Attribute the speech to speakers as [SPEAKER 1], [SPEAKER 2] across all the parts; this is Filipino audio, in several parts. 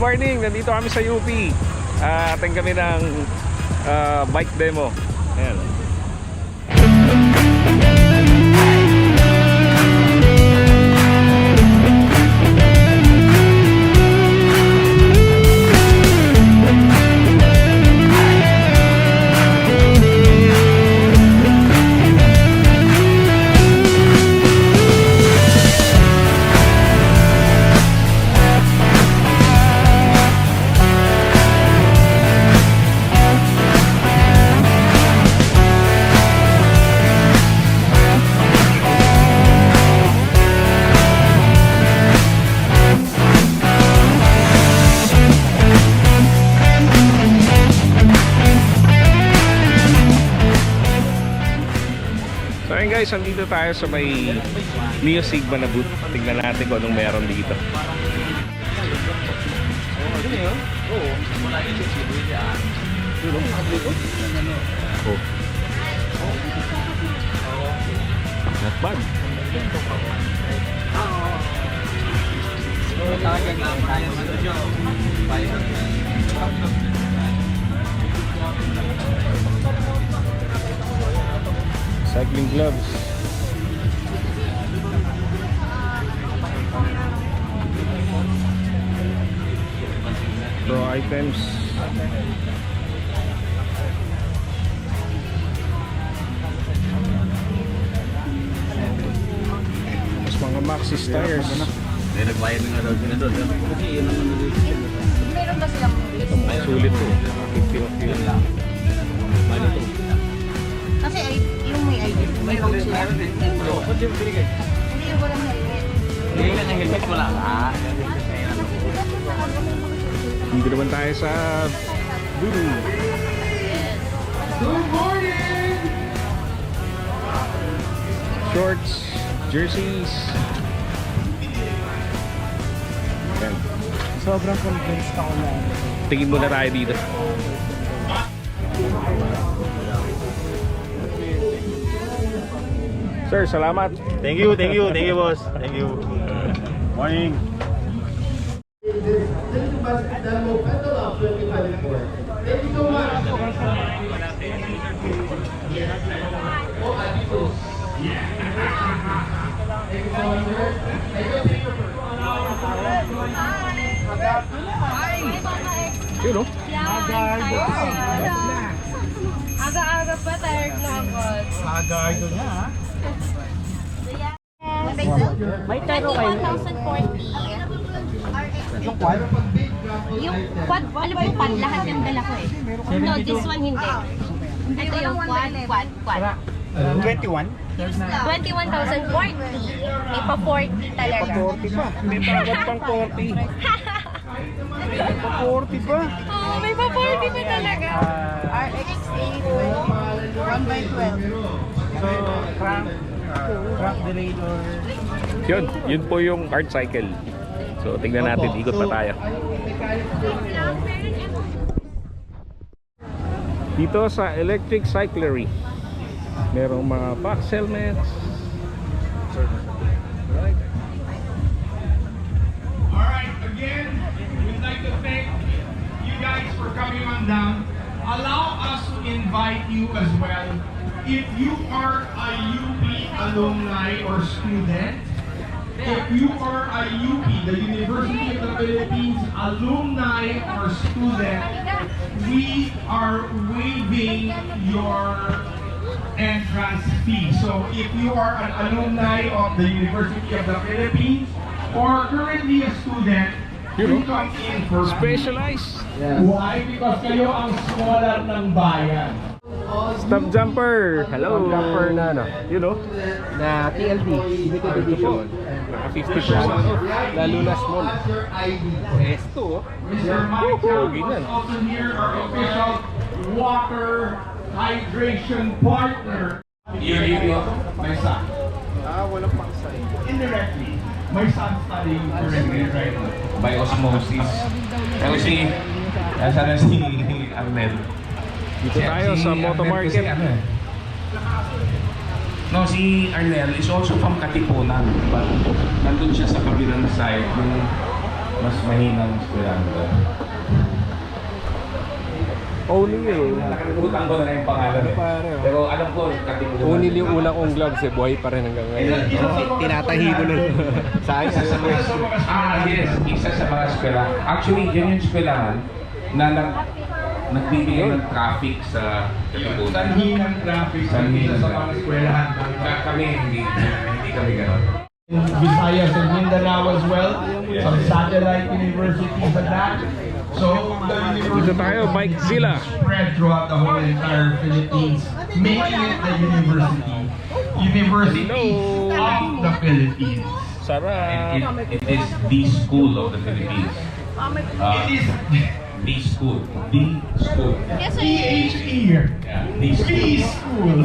[SPEAKER 1] morning! Nandito kami sa UP. Uh, ating kami ng ah, bike demo. Ayan. Guys, andito tayo sa may Mio Sigma na booth. Tingnan natin kung anong meron dito. Oh. Not bad. Cycling gloves. Pro items. Mas mga Maxxis tires.
[SPEAKER 2] May nagbayad nga daw sila doon. Sila.
[SPEAKER 3] Meron ba silang
[SPEAKER 1] sulit to. 50 of yun lang. Dito naman tayo sa Buru. Shorts, jerseys.
[SPEAKER 4] Sobrang convinced ako na
[SPEAKER 1] Tingin muna tayo dito. Sir, salamat.
[SPEAKER 2] Thank you, thank you, thank you boss. Thank you. Morning.
[SPEAKER 1] Yun oh.
[SPEAKER 3] Aga-aga pa, tired na agad.
[SPEAKER 4] agad na ha.
[SPEAKER 3] May taro kayo. 1,040.
[SPEAKER 4] Yung quad?
[SPEAKER 3] Yung quad, alam mo yung quad, lahat yung dala ko eh. No, this one hindi. Ito yung quad, quad, quad.
[SPEAKER 4] 21?
[SPEAKER 3] 21,040. May pa 40 talaga.
[SPEAKER 4] 40 pa. May pang 40. May pa 40 pa.
[SPEAKER 3] Oo, may pa 40 pa talaga.
[SPEAKER 4] RX-8 1 by 12. So, crank, crank delator.
[SPEAKER 1] Yun, yun po yung art cycle. So, tingnan natin, ikot pa tayo. Dito sa Electric Cyclery, merong mga box helmets.
[SPEAKER 5] All right, again, we'd like to thank you guys for coming on down. Allow us to invite you as well. If you are a UP alumni or student, if you are a UP, the University of the Philippines alumni or student, we are waiving your entrance fee. So if you are an alumni of the University of the Philippines or currently a student, you come in for
[SPEAKER 1] Specialized
[SPEAKER 5] Why? Because kayo ang scholar ng bayan.
[SPEAKER 1] Stop jumper. Hello.
[SPEAKER 4] Jumper na ano?
[SPEAKER 1] You know,
[SPEAKER 4] Na TLD, limited edition.
[SPEAKER 1] naka 50% off.
[SPEAKER 4] Lalo na small.
[SPEAKER 1] Esto. oh.
[SPEAKER 5] Mr. Mike
[SPEAKER 1] Pogi
[SPEAKER 5] our official water hydration partner. Area, my son.
[SPEAKER 4] Ah, walang pang sign.
[SPEAKER 5] Indirectly, my son studying currently right now.
[SPEAKER 6] By osmosis. Pero si, nasa na si Arnel.
[SPEAKER 1] Dito tayo sa Moto Market.
[SPEAKER 6] kasi ano eh. No, si Arnel is also from Katipunan. But nandun siya sa kabilang side. Yung mas mahinang eskwelahan ko.
[SPEAKER 1] O'Neal.
[SPEAKER 6] Nakalimutan ko na lang yung pangalan eh.
[SPEAKER 4] Pare, oh.
[SPEAKER 6] Pero alam ko, katingin
[SPEAKER 4] Unil yung una kong gloves eh, buhay pa rin hanggang ngayon. Tinatahi ko na. Sayang.
[SPEAKER 6] Isa sa mga Ah, yes. Isa sa mga eskwela. Actually, yun yung eskwelahan na nag nagbibigay ng traffic sa katipunan.
[SPEAKER 5] Sanhi ng traffic sa
[SPEAKER 6] Sanhi
[SPEAKER 5] mga eskwelahan.
[SPEAKER 6] Ka- Kami, hindi, hindi kami ganon.
[SPEAKER 5] Visayas and Mindanao as well. Some satellite universities and that. So the
[SPEAKER 1] Dito tayo, Bikezilla.
[SPEAKER 5] spread throughout the whole entire Philippines, making it the university, university of the Philippines.
[SPEAKER 1] Sarap.
[SPEAKER 6] It, it is the school of the Philippines. Uh,
[SPEAKER 5] It is
[SPEAKER 6] the school. The school.
[SPEAKER 5] PHE,
[SPEAKER 6] Yeah, the
[SPEAKER 5] P
[SPEAKER 6] school.
[SPEAKER 5] school.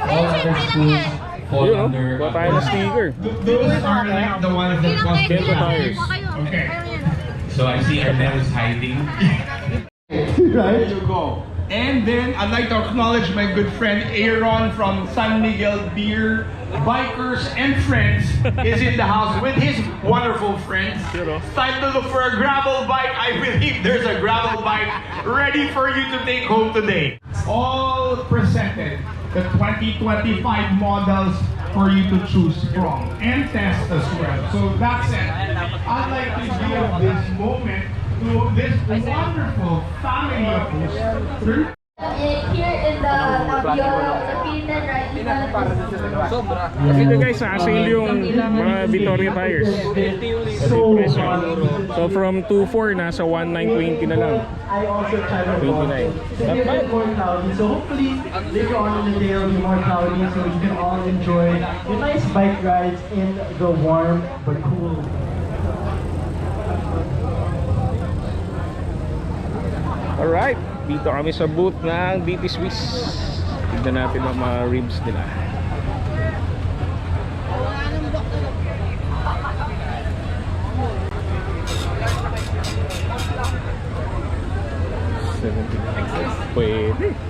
[SPEAKER 6] All other schools fall
[SPEAKER 1] Yun,
[SPEAKER 6] under...
[SPEAKER 1] Kuha tayo ng sticker.
[SPEAKER 5] Those are like the ones that cost
[SPEAKER 1] Kento tires.
[SPEAKER 5] Okay.
[SPEAKER 6] So I see Ernel is hiding. right?
[SPEAKER 5] There you go. And then I'd like to acknowledge my good friend Aaron from San Miguel Beer Bikers and Friends is in the house with his wonderful friends. It's time to look for a gravel bike. I believe there's a gravel bike ready for you to take home today. All presented the 2025 models for you to choose from and test as well. So that said, I'd like to give this moment to this wonderful family of yours.
[SPEAKER 7] The sa Pilitan Riding Philippines.
[SPEAKER 1] Dito guys, sa sale yung mga Victoria tires.
[SPEAKER 5] So,
[SPEAKER 1] So from 2.4, nasa 1.920 na lang.
[SPEAKER 8] I also try to
[SPEAKER 1] 29.
[SPEAKER 8] It's a bit more cloudy, so hopefully later on in the day it'll be more cloudy so you can all enjoy the nice bike rides in the warm but cool.
[SPEAKER 1] Alright, dito kami sa booth ng DT Swiss. Tignan natin ang mga ribs nila. Pwede.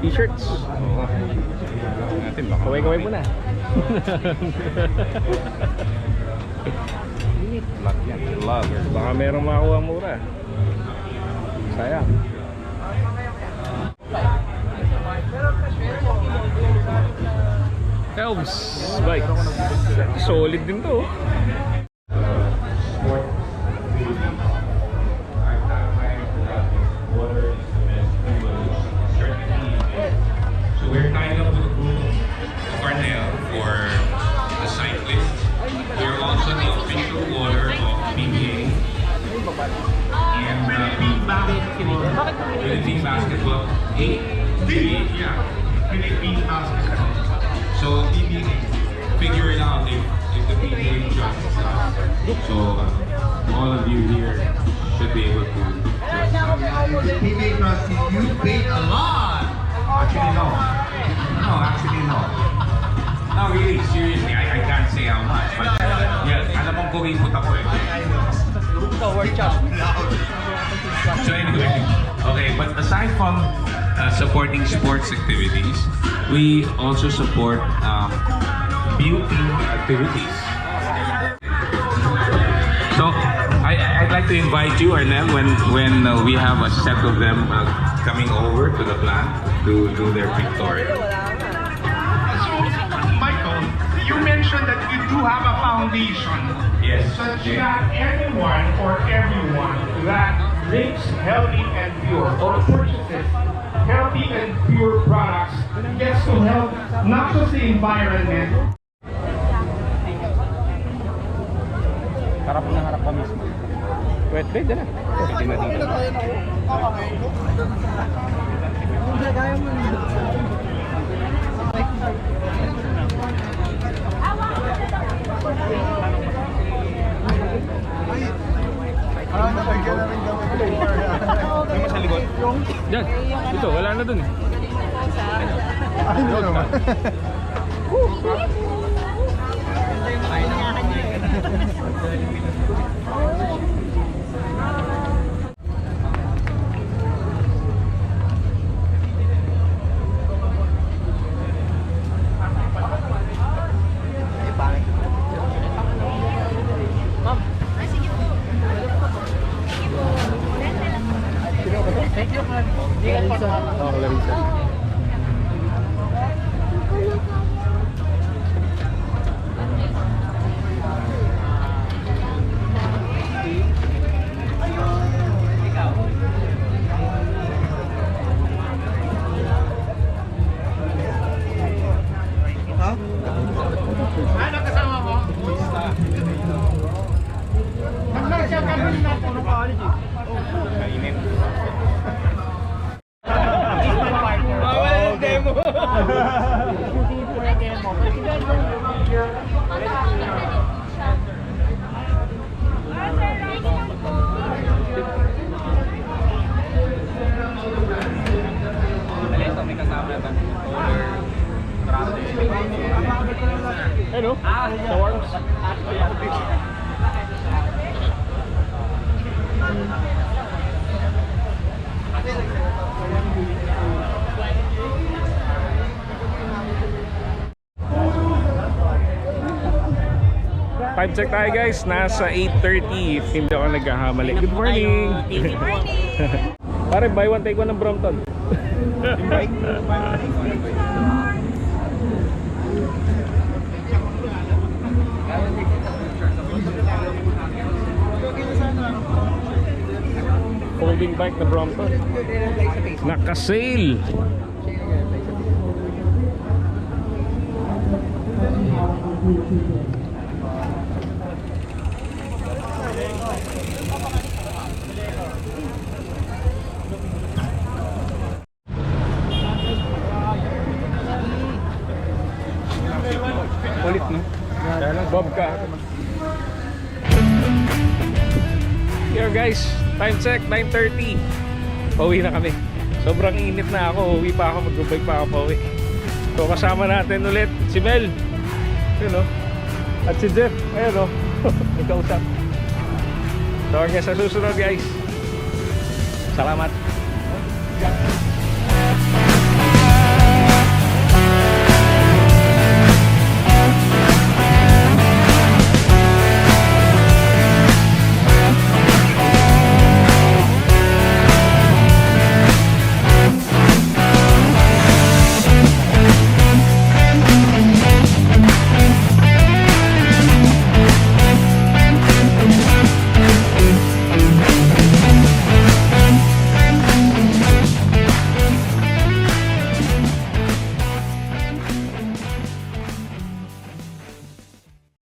[SPEAKER 1] t-shirts. Oh. Natin, baka kaway-kaway muna. Lag yan, lag. Baka merong makuha mura. Sayang. Elves bikes. Solid din to.
[SPEAKER 6] You here should be able to
[SPEAKER 5] PBA trust you, you paid a lot.
[SPEAKER 6] Actually, no. No, actually, no. No, really, seriously, I, I can't say how much. But, yeah, alam mong kumipot ako eh. So anyway, okay, but aside from uh, supporting sports activities, we also support um, beauty activities. To invite you, Arnel, when when uh, we have a set of them uh, coming over to the plant to do their pictorial.
[SPEAKER 5] So, Michael, you mentioned that you do have a foundation.
[SPEAKER 6] Yes.
[SPEAKER 5] Such that anyone or everyone that drinks healthy and pure or purchases healthy and pure products gets to help not just the environment,
[SPEAKER 4] Harap na harap pa mismo.
[SPEAKER 1] Wet bed na. Pwede na dito.
[SPEAKER 4] Yung sa likod.
[SPEAKER 1] Yan. Ito, wala na dun eh. Oh, Hello? Sa worms? Time check tayo guys, nasa 8.30 if hindi ako nagkahamali. Good morning! Good morning! Pare, buy one take one ng Brompton. Folding bike na Brompton. Naka-sale! Ulit no? Kaya Bob ka. Here guys, time check, 9.30 Pauwi na kami. Sobrang init na ako, uwi pa ako, mag-bike pa ako pauwi. So kasama natin ulit si Mel. Yun no? At si Jeff, ayun no? May kausap. So hanggang sa susunod guys. Salamat